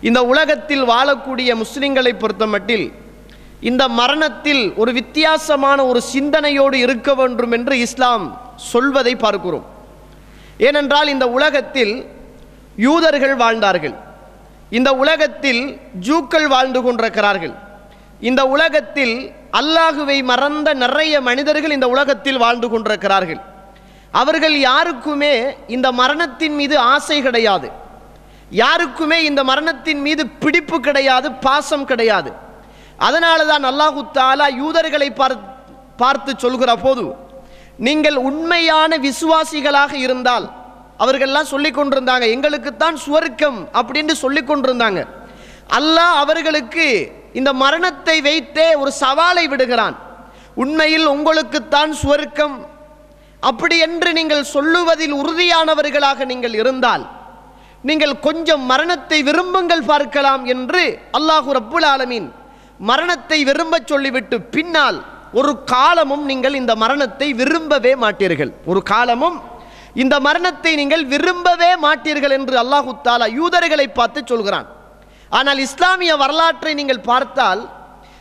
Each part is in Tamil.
இந்த உலகத்தில் வாழக்கூடிய முஸ்லிம்களை பொறுத்தமட்டில் இந்த மரணத்தில் ஒரு வித்தியாசமான ஒரு சிந்தனையோடு இருக்க வேண்டும் என்று இஸ்லாம் சொல்வதை பார்க்கிறோம். ஏனென்றால் இந்த உலகத்தில் யூதர்கள் வாழ்ந்தார்கள். இந்த உலகத்தில் ஜூக்கள் வாழ்ந்து கொண்டிருக்கிறார்கள். இந்த உலகத்தில் அல்லாஹுவை மறந்த நிறைய மனிதர்கள் இந்த உலகத்தில் வாழ்ந்து கொண்டிருக்கிறார்கள். அவர்கள் யாருக்குமே இந்த மரணத்தின் மீது ஆசை கிடையாது. யாருக்குமே இந்த மரணத்தின் மீது பிடிப்பு கிடையாது பாசம் கிடையாது. அதனால தான் அல்லாஹு தாலா யூதர்களை பார்த்து பார்த்து சொல்கிற போது நீங்கள் உண்மையான விசுவாசிகளாக இருந்தால் அவர்கள்லாம் சொல்லி கொண்டிருந்தாங்க எங்களுக்குத்தான் சுவர்க்கம் அப்படின்னு சொல்லி கொண்டிருந்தாங்க. அல்லாஹ் அவர்களுக்கு இந்த மரணத்தை வைத்தே ஒரு சவாலை விடுகிறான். உண்மையில் உங்களுக்குத்தான் சுவர்க்கம். அப்படி என்று நீங்கள் சொல்லுவதில் உறுதியானவர்களாக நீங்கள் இருந்தால் நீங்கள் கொஞ்சம் மரணத்தை விரும்புங்கள் பார்க்கலாம் என்று அல்லாஹு ரப்புல் ஆலமீன் மரணத்தை விரும்பச் சொல்லிவிட்டு பின்னால் ஒரு காலமும் நீங்கள் இந்த மரணத்தை விரும்பவே மாட்டீர்கள். ஒரு காலமும் இந்த மரணத்தை நீங்கள் விரும்பவே மாட்டீர்கள் என்று அல்லாஹு தாலா யூதர்களை பார்த்து சொல்கிறான். ஆனால் இஸ்லாமிய வரலாற்றை நீங்கள் பார்த்தால்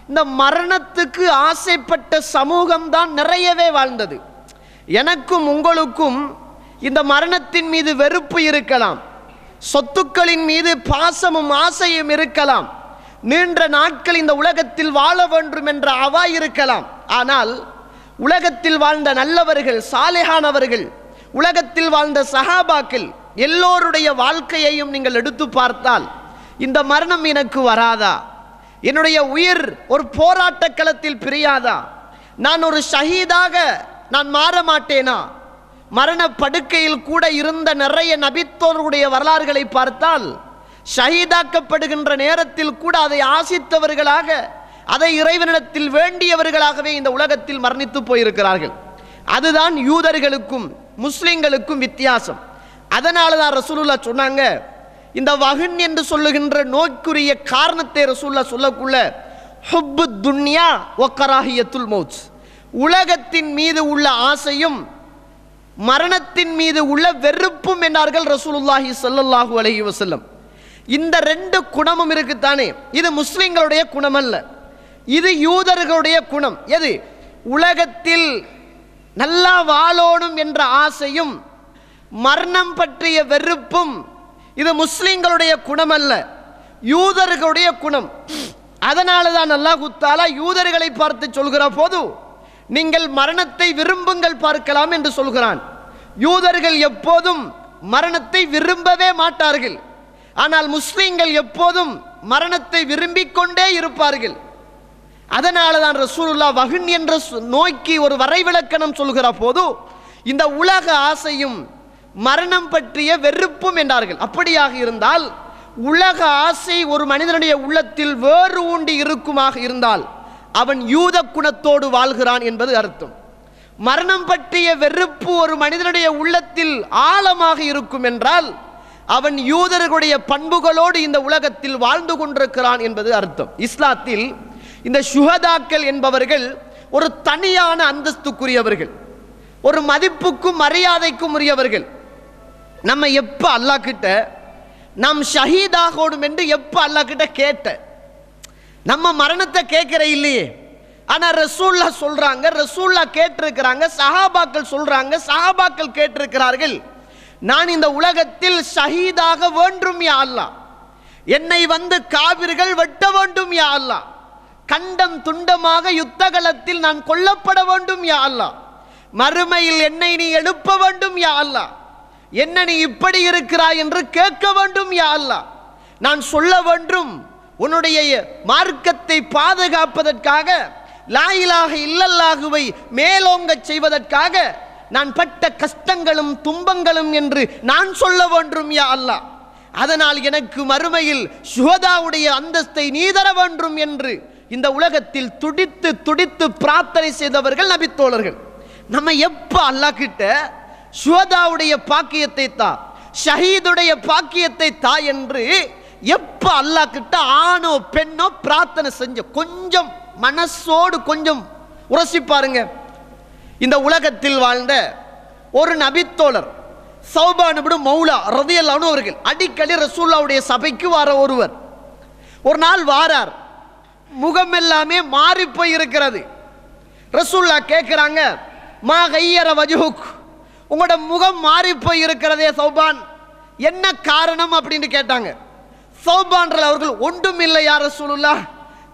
இந்த மரணத்துக்கு ஆசைப்பட்ட சமூகம்தான் நிறையவே வாழ்ந்தது. எனக்கும் உங்களுக்கும் இந்த மரணத்தின் மீது வெறுப்பு இருக்கலாம். சொத்துக்களின் மீது பாசமும் ஆசையும் இருக்கலாம். நீண்ட நாட்கள் இந்த உலகத்தில் வாழ வேண்டும் என்ற அவா இருக்கலாம். ஆனால் உலகத்தில் வாழ்ந்த நல்லவர்கள் சாலைகானவர்கள் உலகத்தில் வாழ்ந்த சஹாபாக்கள் எல்லோருடைய வாழ்க்கையையும் நீங்கள் எடுத்து பார்த்தால் இந்த மரணம் எனக்கு வராதா? என்னுடைய உயிர் ஒரு போராட்ட களத்தில் பிரியாதா? நான் ஒரு ஷஹீதாக நான் மாற மாட்டேனா? மரண படுக்கையில் கூட இருந்த நிறைய நபித்தோருடைய வரலாறுகளை பார்த்தால் ஷஹீதாக்கப்படுகின்ற நேரத்தில் கூட அதை ஆசித்தவர்களாக அதை இறைவனிடத்தில் வேண்டியவர்களாகவே இந்த உலகத்தில் மரணித்து போயிருக்கிறார்கள். அதுதான் யூதர்களுக்கும் முஸ்லிம்களுக்கும் வித்தியாசம். அதனால தான் ரசூலுல்லா சொன்னாங்க இந்த வகுன் என்று சொல்லுகின்ற நோய்க்குரிய காரணத்தை ரசூல்லா சொல்லக்குள்ள ஹுப்பு துன்யா ஒக்கராகியத்துல் மௌத். உலகத்தின் மீது உள்ள ஆசையும் மரணத்தின் மீது உள்ள வெறுப்பும் என்றார்கள் ரசூலுல்லாஹி ஸல்லல்லாஹு அலஹி வசல்லம் இந்த ரெண்டு குணமும் இருக்குத்தானே? இது முஸ்லிம்களுடைய குணம் அல்ல இது யூதர்களுடைய குணம். எது? உலகத்தில் நல்லா வாழணும் என்ற ஆசையும் மரணம் பற்றிய வெறுப்பும் இது முஸ்லிம்களுடைய குணம் அல்ல யூதர்களுடைய குணம். அதனால தான் நல்லா குத்தாலா யூதர்களை பார்த்து சொல்கிற போது நீங்கள் மரணத்தை விரும்புங்கள் பார்க்கலாம் என்று சொல்கிறான். யூதர்கள் எப்போதும் மரணத்தை விரும்பவே மாட்டார்கள். ஆனால் முஸ்லீம்கள் எப்போதும் மரணத்தை விரும்பிக் கொண்டே இருப்பார்கள். அதனால தான் ரசூலுல்லா வகுன் என்ற சு- நோய்க்கு ஒரு வரைவிலக்கணம் சொல்கிற போது இந்த உலக ஆசையும் மரணம் பற்றிய வெறுப்பும் என்றார்கள். அப்படியாக இருந்தால் உலக ஆசை ஒரு மனிதனுடைய உள்ளத்தில் வேறு ஊண்டி இருக்குமாக இருந்தால் அவன் யூத குணத்தோடு வாழ்கிறான் என்பது அர்த்தம். மரணம் பற்றிய வெறுப்பு ஒரு மனிதனுடைய உள்ளத்தில் ஆழமாக இருக்கும் என்றால் அவன் யூதர்களுடைய பண்புகளோடு இந்த உலகத்தில் வாழ்ந்து கொண்டிருக்கிறான் என்பது அர்த்தம். இஸ்லாத்தில் இந்த சுகதாக்கள் என்பவர்கள் ஒரு தனியான அந்தஸ்துக்குரியவர்கள் ஒரு மதிப்புக்கும் மரியாதைக்கும் உரியவர்கள். நம்ம எப்போ அல்லாஹ் கிட்ட நாம் ஷஹீதாகோடும் என்று எப்போ அல்லாஹ் கிட்ட கேட்ட நம்ம மரணத்தை கேட்குற இல்லையே. ஆனால் ரசூல்லா சொல்கிறாங்க ரசூல்லா கேட்டிருக்கிறாங்க சஹாபாக்கள் சொல்கிறாங்க சஹாபாக்கள் கேட்டிருக்கிறார்கள் நான் இந்த உலகத்தில் ஷஹீதாக வேண்டும் யா அல்லா என்னை வந்து காவிர்கள் வெட்ட வேண்டும் யா அல்லா கண்டம் துண்டமாக யுத்தகலத்தில் நான் கொல்லப்பட வேண்டும் யா அல்லா மறுமையில் என்னை நீ எழுப்ப வேண்டும் யா அல்லா என்ன நீ இப்படி இருக்கிறாய் என்று கேட்க வேண்டும் யா அல்லா நான் சொல்ல வேண்டும் உன்னுடைய மார்க்கத்தை பாதுகாப்பதற்காக லாயிலாக இல்லல்லாகுவை மேலோங்கச் செய்வதற்காக நான் பட்ட கஷ்டங்களும் துன்பங்களும் என்று நான் சொல்ல வேண்டும் யா அல்லாஹ். அதனால் எனக்கு மறுமையில் சுகதாவுடைய அந்தஸ்தை நீ தர வேண்டும் என்று இந்த உலகத்தில் துடித்து துடித்து பிரார்த்தனை செய்தவர்கள் நபித்தோழர்கள். நம்ம எப்போ அல்லாஹ் கிட்ட சுகதாவுடைய பாக்கியத்தை தா ஷஹீதுடைய பாக்கியத்தை தா என்று எப்போ அல்லாஹ் கிட்ட ஆணோ பெண்ணோ பிரார்த்தனை செஞ்ச கொஞ்சம் மனசோடு கொஞ்சம் உரசி பாருங்க. இந்த உலகத்தில் வாழ்ந்த ஒரு நபித்தோழர் சௌபானுபடு மௌலா ரதியல்லானு அவர்கள் அடிக்கடி ரசூல்லாவுடைய சபைக்கு வர ஒருவர். ஒரு நாள் வாரார். முகம் எல்லாமே மாறி போய் இருக்கிறது. ரசூல்லா கேட்குறாங்க மா கையற வஜுக் உங்களோட முகம் மாறி போய் இருக்கிறதே சௌபான் என்ன காரணம்? அப்படின்னு கேட்டாங்க. சௌபான்கள் அவர்கள் ஒன்றும் இல்லை யார ரசூலுல்லா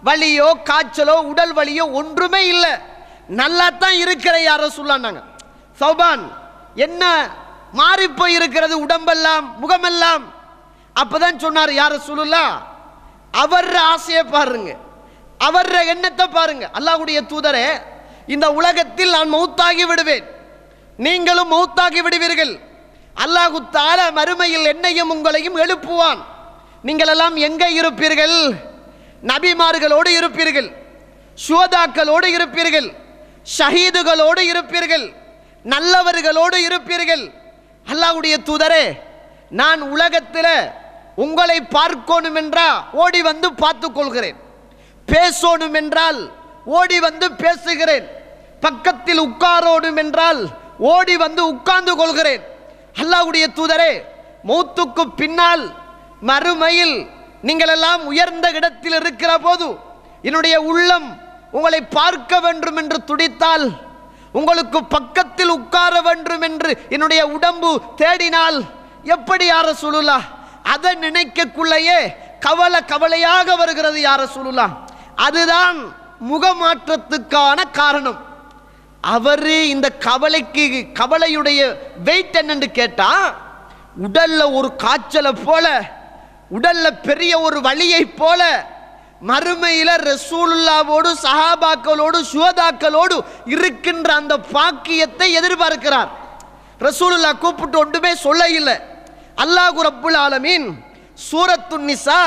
வலியோ காய்ச்சலோ உடல் வலியோ ஒன்றுமே இல்லை. நல்லா தான் இருக்கிற யார ரசூல்லான்னாங்க சௌபான் என்ன மாறி போய் இருக்கிறது உடம்பெல்லாம் முகமெல்லாம்? அப்பதான் சொன்னார் யார ரசூலுல்லா அவர்ற ஆசையை பாருங்க. அவர்ற எண்ணத்தை பாருங்க. அல்லாஹுடைய தூதரே இந்த உலகத்தில் நான் மௌத்தாகி விடுவேன். நீங்களும் மௌத்தாகி விடுவீர்கள். அல்லாஹு தால மறுமையில் என்னையும் உங்களையும் எழுப்புவான். நீங்கள் எல்லாம் எங்கே இருப்பீர்கள்? நபிமார்களோடு இருப்பீர்கள். சுவதாக்களோடு இருப்பீர்கள். ஷஹீதுகளோடு இருப்பீர்கள். நல்லவர்களோடு இருப்பீர்கள். அல்லாவுடைய தூதரே நான் உலகத்தில் உங்களை பார்க்கணும் என்றா ஓடி வந்து பார்த்து கொள்கிறேன். பேசணும் என்றால் ஓடி வந்து பேசுகிறேன். பக்கத்தில் உட்காரோடும் என்றால் ஓடி வந்து உட்கார்ந்து கொள்கிறேன். அல்லாஹ்வுடைய தூதரே மௌத்துக்கு பின்னால் மறுமையில் நீங்கள் எல்லாம் உயர்ந்த இடத்தில் இருக்கிற போது என்னுடைய உள்ளம் உங்களை பார்க்க வேண்டும் என்று துடித்தால் உங்களுக்கு பக்கத்தில் உட்கார வேண்டும் என்று என்னுடைய உடம்பு தேடினால் எப்படி யார சொல்லுலா அதை நினைக்கக்குள்ளேயே கவலை கவலையாக வருகிறது யார சொல்லுலா அதுதான் முகமாற்றத்துக்கான காரணம். அவர் இந்த கவலைக்கு கவலையுடைய வெயிட் என்னன்னு கேட்டா உடல்ல ஒரு காய்ச்சலை போல உடல்ல பெரிய ஒரு வழியை போல மறுமையில ரசூலுல்லாவோடு சஹாபாக்களோடு சுவதாக்களோடு இருக்கின்ற அந்த பாக்கியத்தை எதிர்பார்க்கிறார். ரசூலுல்லா கூப்பிட்டு ஒன்றுமே சொல்ல இல்லை அல்லாஹு ரப்புல் ஆலமீன் சூரத்து நிசா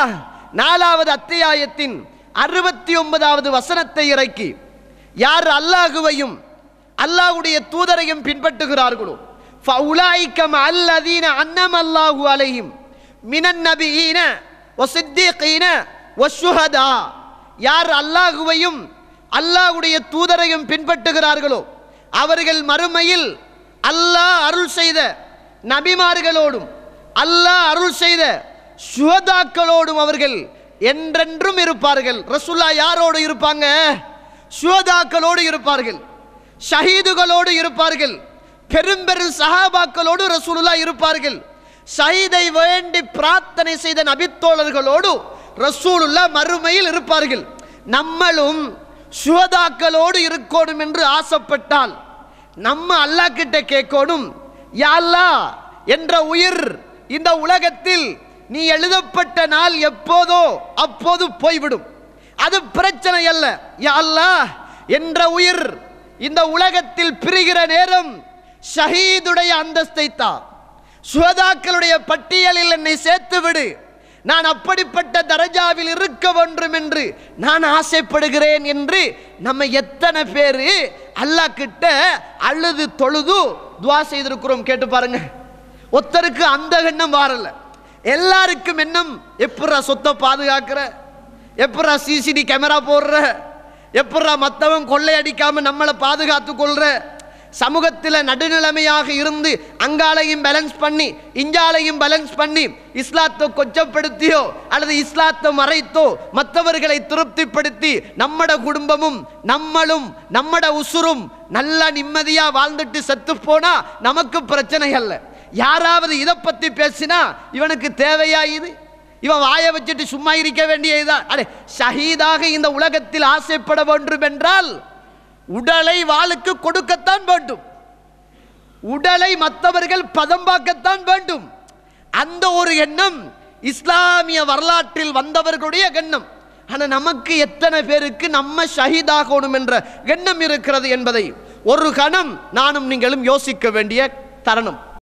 நாலாவது அத்தியாயத்தின் அறுபத்தி ஒன்பதாவது வசனத்தை இறக்கி யார் அல்லாஹுவையும் அல்லாஹுடைய தூதரையும் பின்பற்றுகிறார்களோ ஃபவுலாயிக்க அல்லதீன அன்னம் அல்லாஹு அலையும் மினன் நபியீன வசித்தீகீன வசுஹதா யார் அல்லாஹுவையும் அல்லாஹுடைய தூதரையும் பின்பற்றுகிறார்களோ அவர்கள் மறுமையில் அல்லாஹ் அருள் செய்த நபிமார்களோடும் அல்லாஹ் அருள் செய்த சுவதாக்களோடும் அவர்கள் என்றென்றும் இருப்பார்கள். ரசுல்லா யாரோடு இருப்பாங்க? சுவதாக்களோடு இருப்பார்கள். ஷஹீதுகளோடு இருப்பார்கள். பெரும்பெரும் சஹாபாக்களோடு ரசூலுல்லா இருப்பார்கள். ஷஹீதை வேண்டி பிரார்த்தனை செய்த நபித்தோழர்களோடு ரசூலுல்லா மறுமையில் இருப்பார்கள். நம்மளும் சுவதாக்களோடு இருக்கணும் என்று ஆசைப்பட்டால் நம்ம அல்லாஹ் கிட்ட கேட்கணும் யா என்ற உயிர் இந்த உலகத்தில் நீ எழுதப்பட்ட நாள் எப்போதோ அப்போது போய்விடும். அது பிரச்சனை அல்ல. யா என்ற உயிர் இந்த உலகத்தில் பிரிகிற நேரம் ஷஹீதுடைய அந்தஸ்தை தான் சுகதாக்களுடைய பட்டியலில் என்னை சேர்த்து விடு. நான் அப்படிப்பட்ட தரஜாவில் இருக்க வேண்டும் என்று நான் ஆசைப்படுகிறேன் என்று நம்ம எத்தனை பேர் அல்லாஹ் கிட்ட அழுது தொழுது துவா செய்திருக்கிறோம். கேட்டு பாருங்க. ஒருத்தருக்கு அந்த எண்ணம் வரல. எல்லாருக்கும் எண்ணம் எப்படா சொத்தை பாதுகாக்கிற? எப்படா சிசிடி கேமரா போடுற? எப்படா மற்றவன் கொள்ளையடிக்காம நம்மளை பாதுகாத்து கொள்கிற சமூகத்தில் நடுநிலைமையாக இருந்து அங்காலையும் பேலன்ஸ் பண்ணி இஞ்சாலையும் பேலன்ஸ் பண்ணி இஸ்லாத்தை கொச்சப்படுத்தியோ அல்லது இஸ்லாத்தை மறைத்தோ மற்றவர்களை திருப்திப்படுத்தி நம்மட குடும்பமும் நம்மளும் நம்மட உசுரும் நல்ல நிம்மதியா வாழ்ந்துட்டு செத்து போனா நமக்கு பிரச்சனை அல்ல. யாராவது இதை பத்தி பேசினா இவனுக்கு தேவையா இது? இவன் வாயை வச்சுட்டு சும்மா இருக்க வேண்டியதுதான். அடே ஷஹீதாக இந்த உலகத்தில் ஆசைப்பட வேண்டும் என்றால் உடலை வாளுக்கு கொடுக்கத்தான் வேண்டும். உடலை மற்றவர்கள் பதம்பாக்கத்தான் வேண்டும். அந்த ஒரு எண்ணம் இஸ்லாமிய வரலாற்றில் வந்தவர்களுடைய எண்ணம். ஆனால் நமக்கு எத்தனை பேருக்கு நம்ம ஷஹீதாகணும் என்ற எண்ணம் இருக்கிறது என்பதை ஒரு கணம் நானும் நீங்களும் யோசிக்க வேண்டிய தருணம்.